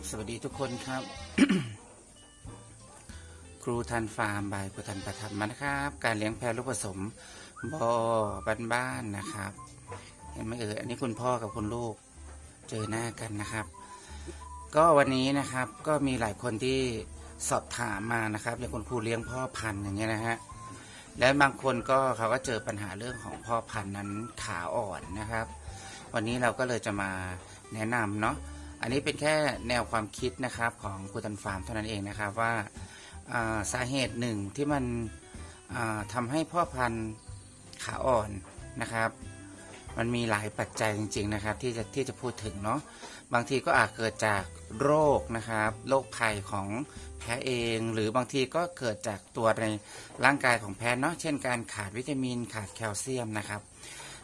ับสวัสดีทุกคนครับ ครูทันฟาร์มบายครูทันประทับมานะครับ การเลี้ยงแพะลูกผสมบ่อบ้านๆนะครับ เห็นไหมเอ่ยอันนี้คุณพ่อกับคุณลูกเจอหน้ากันนะครับ ก็วันนี้นะครับก็มีหลายคนที่สอบถามมานะครับอย่างคุณครูเลี้ยงพ่อพันธุ์อย่างเงี้ยนะฮะและบางคนก็เขาก็เจอปัญหาเรื่องของพ่อพันธุ์นั้นขาอ่อนนะครับ วันนี้เราก็เลยจะมาแนะนำเนาะ อันนี้เป็นแค่แนวความคิดนะครับของครูตันฟาร์มเท่านั้นเองนะครับว่าสาเหตุหนึ่งที่มันอ่าทำให้พ่อพันธุ์ขาอ่อนนะครับ มันมีหลายปัจจัยจริง ๆนะครับ ที่จะที่จะพูดถึงเนาะบางทีก็อาจเกิดจากโรคนะครับโรคภัยของแพ้เอง หรือบางทีก็เกิดจากตัวในร่างกายของแพ้เนาะเช่นการขาดวิตามินขาดแคลเซียมนะครับ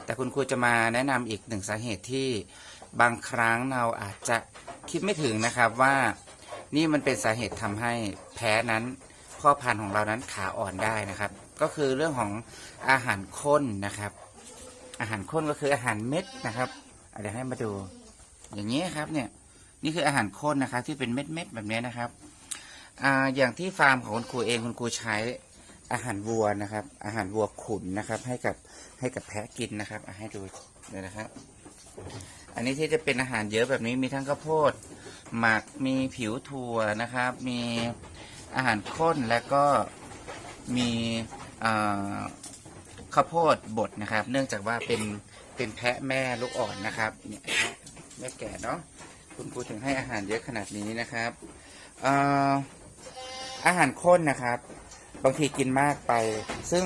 แต่คุณครูจะมาแนะนำอีกหนึ่งสาเหตุที่ บางครั้งเราอาจจะคิดไม่ถึงนะครับว่านี่มันเป็นสาเหตุทำให้แพ้นั้นพ่อพันธุ์ของเรานั้นขาอ่อนได้นะครับ ก็คือเรื่องของอาหารข้นนะครับ อาหารข้นก็คืออาหารเม็ดนะครับเดี๋ยวให้มาดู อย่างนี้ครับเนี่ยนี่คืออาหารข้นนะครับที่เป็นเม็ดเม็ดๆแบบนี้นะครับอ่าอย่างที่ฟาร์มของคุณครูเองคุณครูใช้อาหารวัวนะครับ อาหารวัวขุนนะครับ ให้กับให้กับแพะกินนะครับให้ดูเลยนะครับ อันนี้ที่จะเป็นอาหารเยอะแบบนี้มีทั้งข้าวโพด หมักมีผิวถั่วนะครับ มีอาหารข้นและก็มีข้าวโพดบดนะครับ เนื่องจากว่าเป็นเป็นแพะแม่ลูกอ่อนนะครับเนี่ยแม่แก่เนาะคุณครูถึงให้อาหารเยอะขนาดนี้นะครับอาอาหารข้นนะครับ บางทีกินมากไป ซึ่ง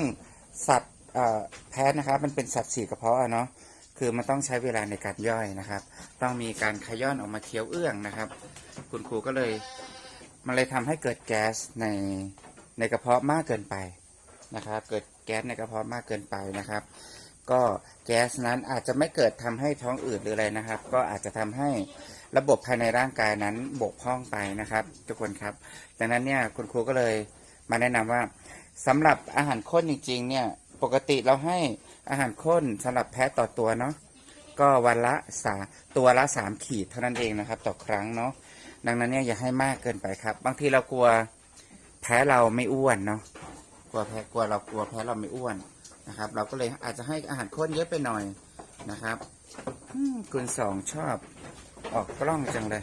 สัตว์แพะนะครับ มันเป็นสัตว์สี่กระเพาะเนาะ คือมันต้องใช้เวลาในการย่อยนะครับ ต้องมีการขย้อนออกมาเคี้ยวเอื้องนะครับ คุณครูก็เลยมันเลยทำให้เกิดแก๊สในในกระเพาะมากเกินไปนะครับ เกิดแก๊สในกระเพาะมากเกินไปนะครับ ก็แก๊สนั้นอาจจะไม่เกิดทำให้ท้องอืดหรืออะไรนะครับ ก็อาจจะทำให้ระบบภายในร่างกายนั้นบกพร่องไปนะครับ ทุกคนครับ ดังนั้นเนี่ยคุณครูก็เลยมาแนะนำว่าสำหรับอาหารข้นจริงๆเนี่ยปกติเราให้ อาหารข้นสำหรับแพะต่อตัวเนาะก็วันละสาตัวละสามขีดเท่านั้นเองนะครับ ต่อครั้งเนาะดังนั้นเนี่ยอย่าให้มากเกินไปครับ บางทีเรากลัวแพ้เราไม่อ้วนเนาะกลัวแพ้กลัวเรากลัวแพ้เราไม่อ้วนนะครับ เราก็เลยอาจจะให้อาหารข้นเยอะไปหน่อยนะครับคุณสองชอบออกกล้องจังเลย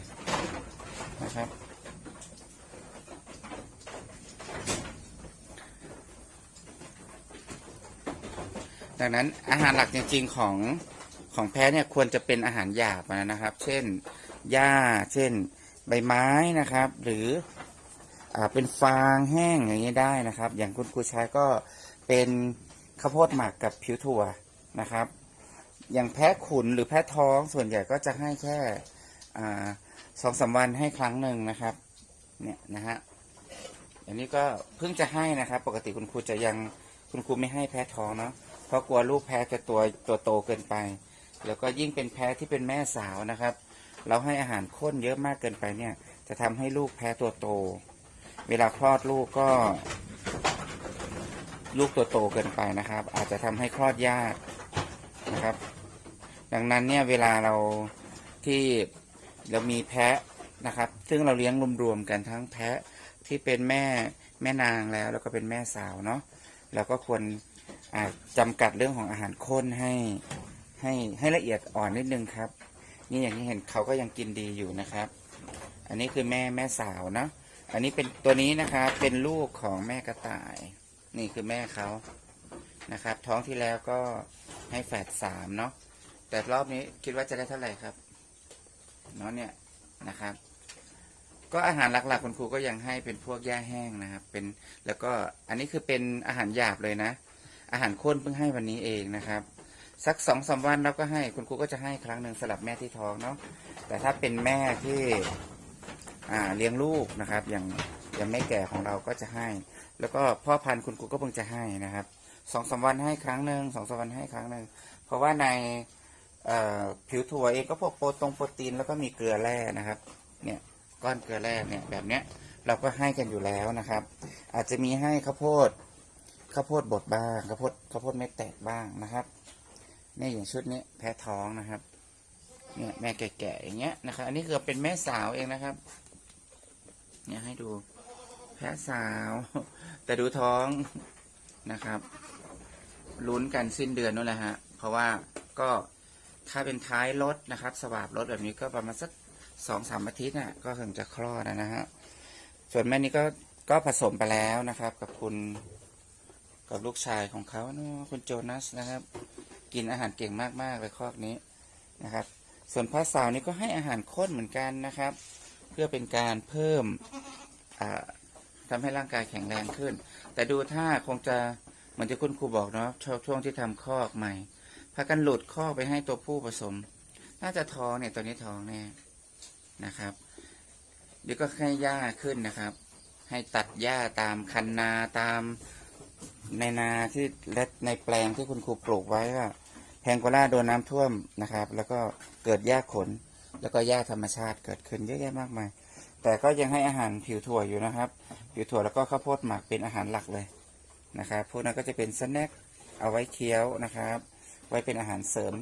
นะครับ ดังนั้นอาหารหลักจริงๆของของแพ้เนี่ยควรจะเป็นอาหารหยาบนะครับ เช่นหญ้า เช่น ใบไม้นะครับ หรืออ่าเป็นฟางแห้งอย่างนี้ได้นะครับ อย่างคุณครูชายก็เป็นข้าวโพดหมักกับผิวถั่วนะครับ อย่างแพ้ขุนหรือแพ้ท้องส่วนใหญ่ก็จะให้แค่สองสามวันให้ครั้งหนึ่งนะครับ เนี่ยนะฮะอันนี้ก็เพิ่งจะให้นะครับ ปกติคุณครูจะยังคุณครูไม่ให้แพ้ท้องเนาะ เพราะกลัวลูกแพ้จะตัวตัวโตเกินไป แล้วก็ยิ่งเป็นแพ้ที่เป็นแม่สาวนะครับ เราให้อาหารข้นเยอะมากเกินไปเนี่ย จะทำให้ลูกแพ้ตัวโต เวลาคลอดลูกก็ ลูกตัวโตเกินไปนะครับ อาจจะทำให้คลอดยากนะครับ ดังนั้นเนี่ยเวลาเราที่เรามีแพะนะครับ ซึ่งเราเลี้ยงรวมๆกันทั้งแพะที่เป็นแม่แม่นางแล้ว แล้วก็เป็นแม่สาวเนาะเราก็ควร อ่าจำกัดเรื่องของอาหารข้นให้ให้ให้ละเอียดอ่อนนิดนึงครับ นี่อย่างที่เห็นเขาก็ยังกินดีอยู่นะครับ อันนี้คือแม่แม่สาวเนาะอันนี้เป็นตัวนี้นะครับเป็นลูกของแม่กระต่าย นี่คือแม่เขานะครับ ท้องที่แล้วก็ให้แฝดสามเนาะแต่รอบนี้คิดว่าจะได้เท่าไหร่ครับเนาะเนี่ยนะครับ ก็อาหารหลักๆคุณครูก็ยังให้เป็นพวกหญ้าแห้งนะครับ เป็นแล้วก็อันนี้คือเป็นอาหารหยาบเลยนะ อาหารข้นเพิ่งให้วันนี้เองนะครับ สักสองสามวันเราก็ให้คุณครูก็จะให้ครั้งหนึ่งสลับแม่ที่ท้องเนาะแต่ถ้าเป็นแม่ที่เลี้ยงลูกนะครับ อย่างอย่างแม่แก่ของเราก็จะให้ แล้วก็พ่อพันธุ์คุณครูก็เพิ่งจะให้นะครับสองสามวันให้ครั้งหนึ่งสองสามวันให้ครั้งหนึ่งเพราะว่าในผิวถั่วเองก็พวกโปรตงโปรตีนแล้วก็มีเกลือแร่นะครับ เนี่ยก้อนเกลือแร่เนี่ยแบบเนี้ยเราก็ให้กันอยู่แล้วนะครับ อาจจะมีให้ข้าวโพด ข้าวโพดบดบ้างข้าวโพดข้าวโพดเม็ดแตกบ้างนะครับเนี่ยอย่างชุดนี้แพ้ท้องนะครับเนี่ยแม่แก่ๆอย่างเงี้ยนะครับ อันนี้คือเป็นแม่สาวเองนะครับ เนี่ยให้ดูแพะสาว แต่ดูท้องนะครับลุ้นกันสิ้นเดือนนู่นแหละฮะ เพราะว่าก็ถ้าเป็นท้ายรถนะครับ สวาบรถแบบนี้ก็ประมาณสักสองสามอาทิตย์น่ะก็ถึงจะคลอดนะฮะ ส่วนแม่นี้ก็ก็ผสมไปแล้วนะครับ กับคุณ กับลูกชายของเขาเนอะคุณโจนัสนะครับ กินอาหารเก่งมากๆเลยคอกนี้นะครับ ส่วนพระสาวนี้ก็ให้อาหารข้นเหมือนกันนะครับ เพื่อเป็นการเพิ่มอ่าทำให้ร่างกายแข็งแรงขึ้น แต่ดูถ้าคงจะเหมือนที่คุณครูบอกเนาะช่วงช่วงที่ทำคอกใหม่พากันหลุดคอกไปให้ตัวผู้ผสม น่าจะท้องเนี่ยตัวนี้ท้องแน่นะครับเดี๋ยวก็ให้หญ้าขึ้นนะครับ ให้ตัดหญ้าตามคันนาตาม ในนาที่และในแปลงที่คุณครูปลูกไว้ก็แพงโกล่าโดนน้ำท่วมนะครับ แล้วก็เกิดหญ้าขน แล้วก็หญ้าธรรมชาติเกิดขึ้นเยอะแยะมากมาย แต่ก็ยังให้อาหารผิวถั่วอยู่นะครับ ผิวถั่วแล้วก็ข้าวโพดหมักเป็นอาหารหลักเลยนะครับพวกนั้นก็จะเป็นสแน็คเอาไว้เคี้ยวนะครับ ไว้เป็นอาหารเสริม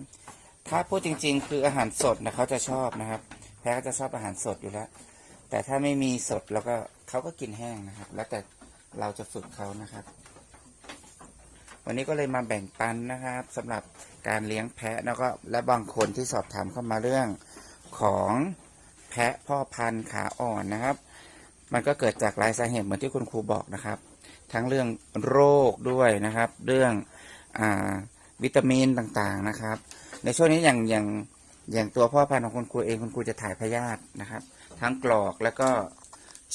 ถ้าพูดจริง ๆ คืออาหารสดนะเขาจะชอบนะครับ แพ้ก็จะชอบอาหารสดอยู่แล้ว แต่ถ้าไม่มีสดแล้วก็เขาก็กินแห้งนะครับ แล้วแต่เราจะฝึกเขานะครับ วันนี้ก็เลยมาแบ่งปันนะครับสำหรับการเลี้ยงแพะแล้วก็และบางคนที่สอบถามเข้ามาเรื่องของแพะพ่อพันธุ์ขาอ่อนนะครับ มันก็เกิดจากหลายสาเหตุเหมือนที่คุณครูบอกนะครับ ทั้งเรื่องโรคด้วยนะครับ เรื่องอวิตามินต่างๆนะครับ ในช่วงนี้อย่างอย่างอย่างตัวพ่อพันธุ์ของคุณครูเองคุณครูจะถ่ายพยาธินะครับ ทั้งกรอกแล้วก็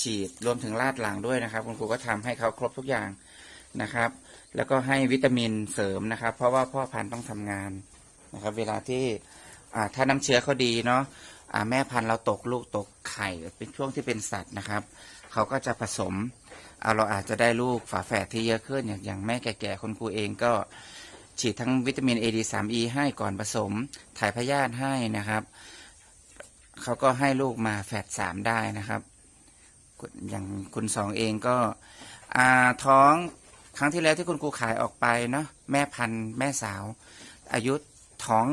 ฉีดรวมถึงลาดหลังด้วยนะครับ คุณครูก็ทำให้เขาครบทุกอย่างนะครับ แล้วก็ให้วิตามินเสริมนะครับ เพราะว่าพ่อพันธุ์ต้องทำงานนะครับ เวลาที่ถ้าน้ำเชื้อเขาดีเนาะแม่พันธุ์เราตกลูกตกไข่เป็นช่วงที่เป็นสัตว์นะครับ เขาก็จะผสมเราอาจจะได้ลูกฝาแฝดที่เยอะขึ้นอย่างอย่างแม่แก่ๆคนครูเองก็ฉีดทั้งวิตามิน A D 3 E ให้ก่อนผสม ถ่ายพยาธิให้นะครับ เขาก็ให้ลูกมาแฝดสามได้นะครับ อย่างคุณสองเองก็ท้อง ครั้งที่แล้วที่คุณครูขายออกไปเนาะแม่พันธุ์แม่สาว อายุท้อง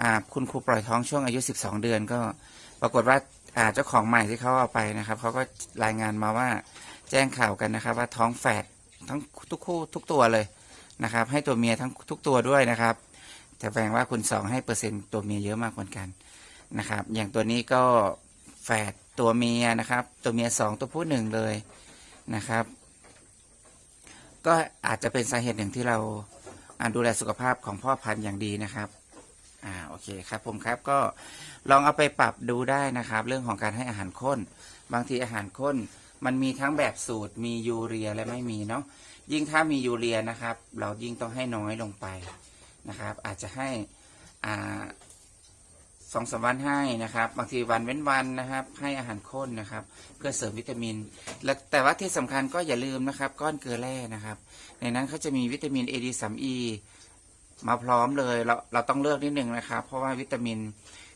อ่าคุณครูปล่อยท้องช่วงอายุ 12 เดือนก็ปรากฏว่าอ่าเจ้าของใหม่ที่เขาเอาไปนะครับเขาก็รายงานมาว่าแจ้งข่าวกันนะครับ ว่าท้องแฝดทั้งทุกคู่ทุกตัวเลยนะครับ ให้ตัวเมียทั้งทุกตัวด้วยนะครับ แต่แสดงว่าคุณสองให้เปอร์เซ็นต์ตัวเมียเยอะมากเหมือนกันนะครับ อย่างตัวนี้ก็แฝดตัวเมียนะครับ ตัวเมียสองตัวผู้หนึ่งเลยนะครับ ก็อาจจะเป็นสาเหตุหนึ่งที่เราดูแลสุขภาพของพ่อพันธุ์อย่างดีนะครับอ่าโอเคครับผมครับก็ลองเอาไปปรับดูได้นะครับ เรื่องของการให้อาหารข้น บางทีอาหารข้น มันมีทั้งแบบสูตรมียูเรียและไม่มีเนาะยิ่งถ้ามียูเรียนะครับ เรายิ่งต้องให้น้อยลงไปนะครับ อาจจะให้อ่า สองสามวันให้นะครับ บางทีวันเว้นวันนะครับ ให้อาหารข้นนะครับ เพื่อเสริมวิตามิน และแต่ว่าที่สำคัญก็อย่าลืมนะครับ ก้อนเกลือแร่นะครับ ในนั้นเขาจะมีวิตามิน A D 3 E มาพร้อมเลยเราเราต้องเลือกนิดนึงนะครับ เพราะว่าวิตามิน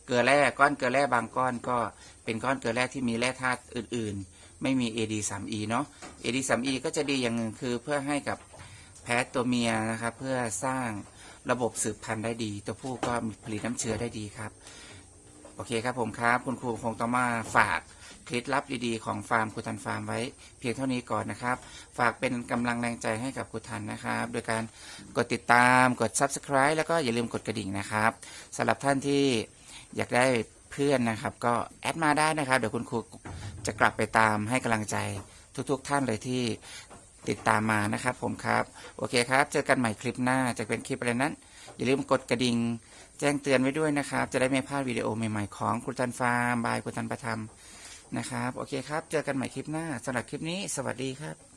เกลือแร่ก้อนเกลือแร่บางก้อนก็เป็นก้อนเกลือแร่ที่มีแร่ธาตุอื่น ๆ ไม่มี AD 3 E เนาะ AD 3 E ก็จะดีอย่างหนึ่งคือเพื่อให้กับแพะตัวเมียนะครับ เพื่อสร้าง ระบบสืบพันธุ์ได้ดี ตัวผู้ก็ผลิตน้ำเชื้อได้ดีครับ โอเคครับผมครับ คุณครูคงต้องมาฝากเคล็ดลับดีๆของฟาร์มคุทันฟาร์มไว้ เพียงเท่านี้ก่อนนะครับ ฝากเป็นกำลังแรงใจให้กับคุทันนะครับ โดยการกดติดตามกด subscribe แล้วก็อย่าลืมกดกระดิ่งนะครับสำหรับท่านที่อยากได้เพื่อนนะครับ ก็แอดมาได้นะครับ เดี๋ยวคุณครูจะกลับไปตามให้กำลังใจทุกๆ ท่านเลยที่ ติดตามมานะครับผมครับ โอเคครับ เจอกันใหม่คลิปหน้าจะเป็นคลิปอะไรนั้น อย่าลืมกดกระดิ่งแจ้งเตือนไว้ด้วยนะครับ จะได้ไม่พลาดวิดีโอใหม่ๆของคุทันฟาร์มบายคุทันประธรรมนะครับ โอเคครับ เจอกันใหม่คลิปหน้าสำหรับคลิปนี้ สวัสดีครับ